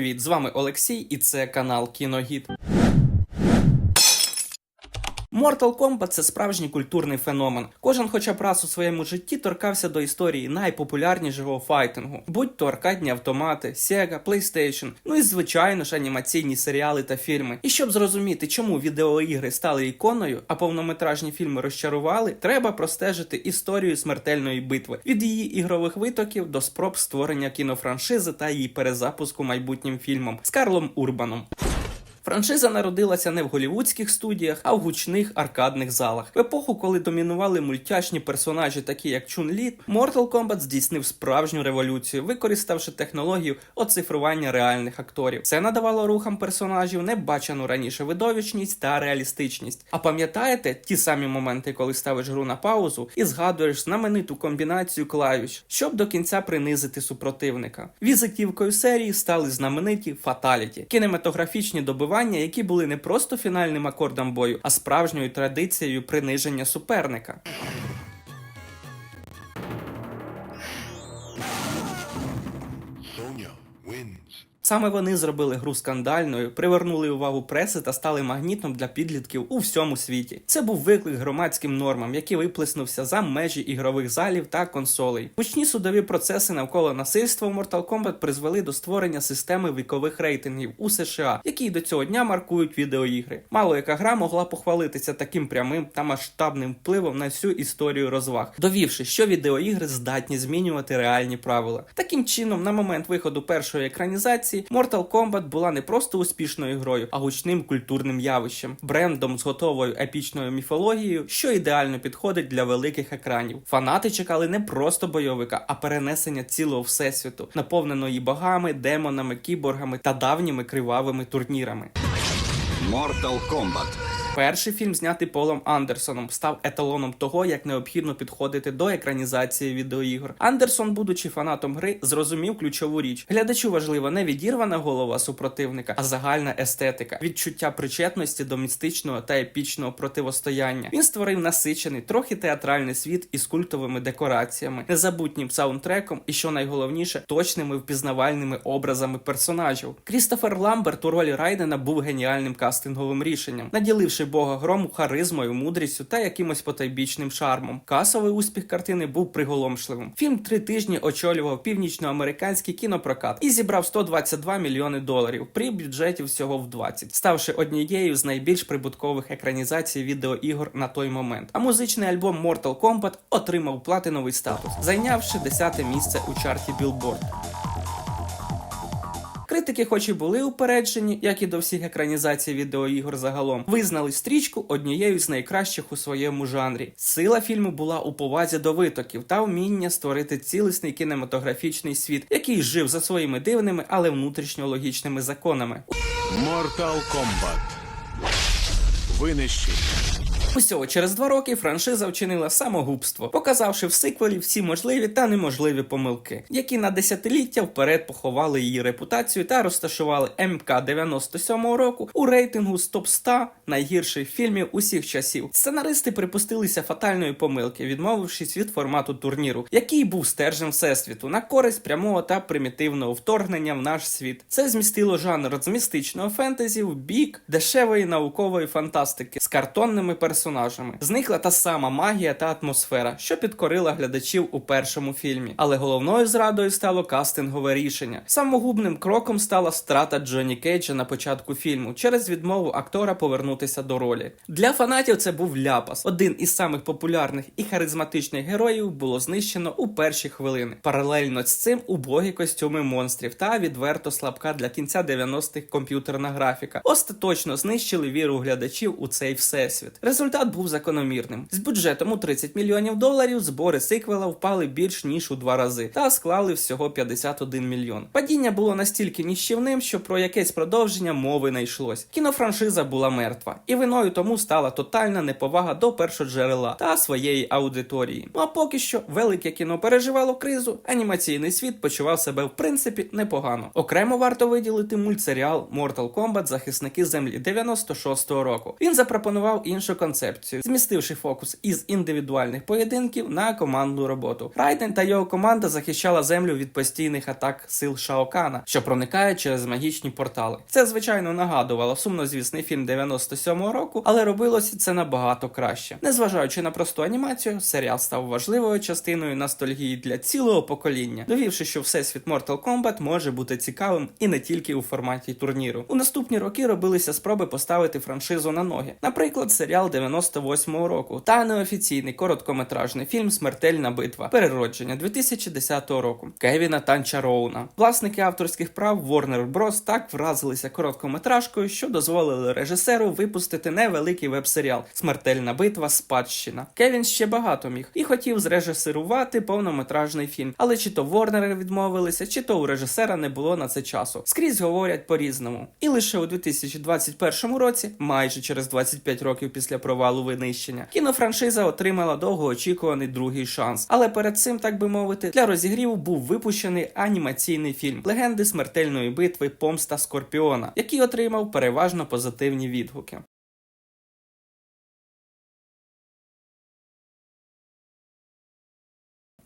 привіт! З вами Олексій, і це канал Кіногід. Mortal Kombat – це справжній культурний феномен. Кожен, хоча б раз у своєму житті, торкався до історії найпопулярнішого файтингу, будь то аркадні автомати, Sega, PlayStation, ну і звичайно ж анімаційні серіали та фільми. І щоб зрозуміти, чому відеоігри стали іконою, а повнометражні фільми розчарували, треба простежити історію смертельної битви від її ігрових витоків до спроб створення кінофраншизи та її перезапуску майбутнім фільмом з Карлом Урбаном. Франшиза народилася не в голівудських студіях, а в гучних аркадних залах. В епоху, коли домінували мультяшні персонажі, такі як Чун Лі, Mortal Kombat здійснив справжню революцію, використавши технологію оцифрування реальних акторів. Це надавало рухам персонажів небачену раніше видовищність та реалістичність. А пам'ятаєте ті самі моменти, коли ставиш гру на паузу і згадуєш знамениту комбінацію клавіш, щоб до кінця принизити супротивника. Візитівкою серії стали знамениті фаталіті, кінематографічні добивання, які були не просто фінальним акордом бою, а справжньою традицією приниження суперника. Саме вони зробили гру скандальною, привернули увагу преси та стали магнітом для підлітків у всьому світі. Це був виклик громадським нормам, який виплеснувся за межі ігрових залів та консолей. Гучні судові процеси навколо насильства в Mortal Kombat призвели до створення системи вікових рейтингів у США, які до цього дня маркують відеоігри. Мало яка гра могла похвалитися таким прямим та масштабним впливом на всю історію розваг, довівши, що відеоігри здатні змінювати реальні правила. Таким чином, на момент виходу першої екранізації, Mortal Kombat була не просто успішною грою, а гучним культурним явищем, брендом з готовою епічною міфологією, що ідеально підходить для великих екранів. Фанати чекали не просто бойовика, а перенесення цілого всесвіту, наповненої богами, демонами, кіборгами та давніми кривавими турнірами. Mortal Kombat. Перший фільм, знятий Полом Андерсоном, став еталоном того, як необхідно підходити до екранізації відеоігр. Андерсон, будучи фанатом гри, зрозумів ключову річ: глядачу важлива не відірвана голова супротивника, а загальна естетика, відчуття причетності до містичного та епічного противостояння. Він створив насичений, трохи театральний світ із культовими декораціями, незабутнім саундтреком і, що найголовніше, точними впізнавальними образами персонажів. Крістофер Ламберт у ролі Райдена був геніальним кастинговим рішенням, наділивши бога грому харизмою, мудрістю та якимось потайбічним шармом. Касовий успіх картини був приголомшливим. Фільм три тижні очолював північноамериканський кінопрокат і зібрав 122 мільйони доларів при бюджеті всього в 20, ставши однією з найбільш прибуткових екранізацій відеоігор на той момент. А музичний альбом Mortal Kombat отримав платиновий статус, зайнявши 10 місце у чарті Billboard. Критики, хоч і були упереджені, як і до всіх екранізацій відеоігор загалом, визнали стрічку однією з найкращих у своєму жанрі. Сила фільму була у повазі до витоків та вміння створити цілісний кінематографічний світ, який жив за своїми дивними, але внутрішньо логічними законами. Mortal Kombat. Винищення. Усього через два роки франшиза вчинила самогубство, показавши в сиквелі всі можливі та неможливі помилки, які на десятиліття вперед поховали її репутацію та розташували МК 97 року у рейтингу з топ 100 найгірших фільмів усіх часів. Сценаристи припустилися фатальної помилки, відмовившись від формату турніру, який був стержем всесвіту на користь прямого та примітивного вторгнення в наш світ. Це змістило жанр з містичного фентезі в бік дешевої наукової фантастики з картонними персонажами. Зникла та сама магія та атмосфера, що підкорила глядачів у першому фільмі. Але головною зрадою стало кастингове рішення. Самогубним кроком стала страта Джонні Кейджа на початку фільму через відмову актора повернутися до ролі. Для фанатів це був ляпас. Один із самих популярних і харизматичних героїв було знищено у перші хвилини. Паралельно з цим убогі костюми монстрів та відверто слабка для кінця 90-х комп'ютерна графіка остаточно знищили віру глядачів у цей всесвіт. Результат був закономірним. З бюджетом у 30 мільйонів доларів збори сиквела впали більш ніж у два рази та склали всього 51 мільйон. Падіння було настільки ніщівним, що про якесь продовження мови не йшлось. Кінофраншиза була мертва, і виною тому стала тотальна неповага до першоджерела та своєї аудиторії. Ну а поки що велике кіно переживало кризу, анімаційний світ почував себе в принципі непогано. Окремо варто виділити мультсеріал Mortal Kombat Захисники Землі 96-го року. Він запропонував іншу концепцію концепцію, змістивши фокус із індивідуальних поєдинків на командну роботу. Райден та його команда захищала землю від постійних атак сил Шаокана, що проникають через магічні портали. Це звичайно нагадувало сумнозвісний фільм 97-го року, але робилося це набагато краще. Незважаючи на просту анімацію, серіал став важливою частиною ностальгії для цілого покоління, довівши, що всесвіт Mortal Kombat може бути цікавим і не тільки у форматі турніру. У наступні роки робилися спроби поставити франшизу на ноги, наприклад, серіал 98-го року та неофіційний короткометражний фільм Смертельна битва переродження 2010 року Кевіна Танчароуна. Власники авторських прав Warner Bros. так вразилися короткометражкою, що дозволили режисеру випустити невеликий веб-серіал Смертельна битва Спадщина. Кевін ще багато міг і хотів зрежисерувати повнометражний фільм, але чи то Ворнери відмовилися, чи то у режисера не було на це часу. Скрізь говорять по-різному. І лише у 2021 році, майже через 25 років після провалу винищення, кінофраншиза отримала довгоочікуваний другий шанс. Але перед цим, так би мовити, для розігріву був випущений анімаційний фільм Легенди смертельної битви Помста Скорпіона, який отримав переважно позитивні відгуки.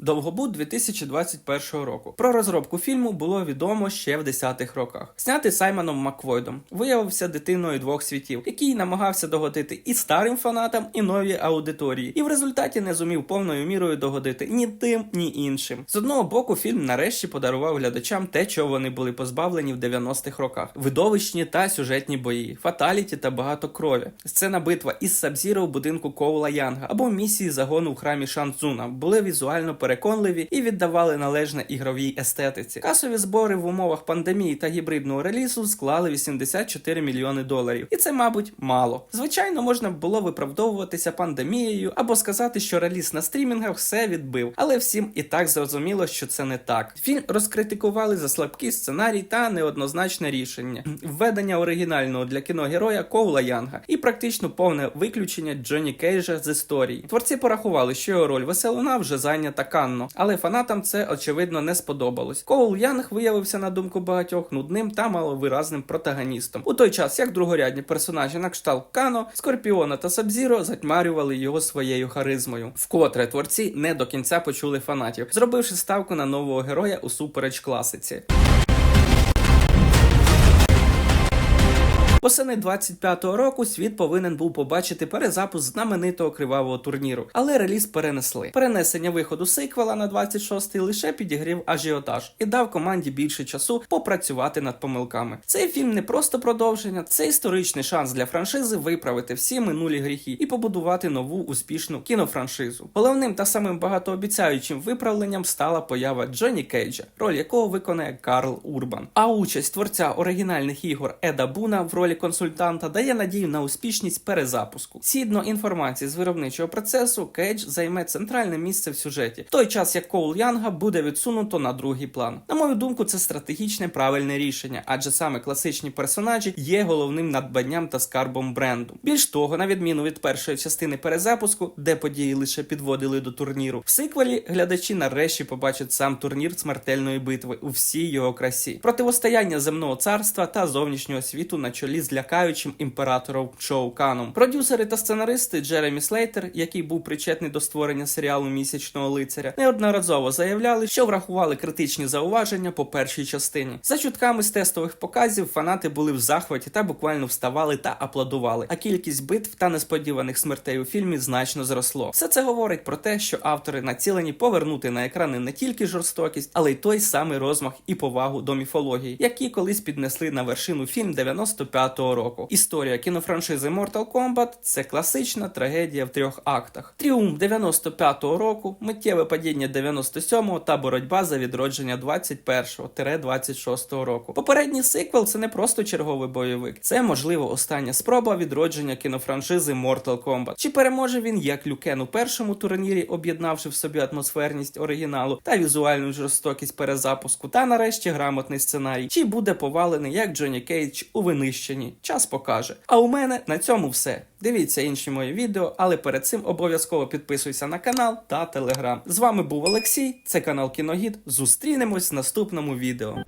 Довгобуд 2021 року. Про розробку фільму було відомо ще в 10-х роках. Знятий Саймоном Маквойдом виявився дитиною двох світів, який намагався догодити і старим фанатам, і новій аудиторії, і в результаті не зумів повною мірою догодити ні тим, ні іншим. З одного боку, фільм нарешті подарував глядачам те, чого вони були позбавлені в 90-х роках: видовищні та сюжетні бої, фаталіті та багато крові. Сцена битва із Сабзіро в будинку Коула Янга або місії загону в храмі Шанцуна були візуально переконливі і віддавали належне ігровій естетиці. Касові збори в умовах пандемії та гібридного релізу склали 84 мільйони доларів, і це, мабуть, мало. Звичайно, можна було виправдовуватися пандемією або сказати, що реліз на стрімінгах все відбив, але всім і так зрозуміло, що це не так. Фільм розкритикували за слабкий сценарій та неоднозначне рішення, введення оригінального для кіно героя Коула Янга і практично повне виключення Джонні Кейджа з історії. Творці порахували, що його роль веселуна вже зайнята Канно, але фанатам це очевидно не сподобалось. Коул Янг виявився на думку багатьох нудним та маловиразним протагоністом. У той час як другорядні персонажі на кшталт Кано, Скорпіона та Сабзіро затьмарювали його своєю харизмою. Вкотре творці не до кінця почули фанатів, зробивши ставку на нового героя у супереч класиці. Восени 25-го року світ повинен був побачити перезапуск знаменитого кривавого турніру, але реліз перенесли. Перенесення виходу сиквела на 26-й лише підігрів ажіотаж і дав команді більше часу попрацювати над помилками. Цей фільм не просто продовження, це історичний шанс для франшизи виправити всі минулі гріхи і побудувати нову успішну кінофраншизу. Головним та самим багатообіцяючим виправленням стала поява Джонні Кейджа, роль якого виконає Карл Урбан. А участь творця оригінальних ігор Еда Буна в ролі консультанта дає надію на успішність перезапуску. Згідно інформації з виробничого процесу, Кейдж займе центральне місце в сюжеті, в той час як Коул Янга буде відсунуто на другий план. На мою думку, це стратегічне правильне рішення, адже саме класичні персонажі є головним надбанням та скарбом бренду. Більш того, на відміну від першої частини перезапуску, де події лише підводили до турніру, в сиквелі глядачі нарешті побачать сам турнір смертельної битви у всій його красі, противостояння земного царства та зовнішнього світу на чолі з лякаючим імператором Шоу Каном. Продюсери та сценаристи Джеремі Слейтер, який був причетний до створення серіалу місячного лицаря, неодноразово заявляли, що врахували критичні зауваження по першій частині. За чутками з тестових показів фанати були в захваті та буквально вставали та аплодували. А кількість битв та несподіваних смертей у фільмі значно зросло. Все це говорить про те, що автори націлені повернути на екрани не тільки жорстокість, але й той самий розмах і повагу до міфології, які колись піднесли на вершину фільм 95-го року. Історія кінофраншизи Mortal Kombat – це класична трагедія в трьох актах: тріумф 95-го року, миттєве падіння 97-го та боротьба за відродження 21-26-го року. Попередній сиквел це не просто черговий бойовик, це можливо остання спроба відродження кінофраншизи Mortal Kombat. Чи переможе він як Люкен у першому турнірі, об'єднавши в собі атмосферність оригіналу та візуальну жорстокість перезапуску, та нарешті грамотний сценарій, чи буде повалений як Джонні Кейдж у винищенні? Час покаже. А у мене на цьому все. Дивіться інші мої відео, але перед цим обов'язково підписуйся на канал та телеграм. З вами був Олексій, це канал Кіногід. Зустрінемось в наступному відео.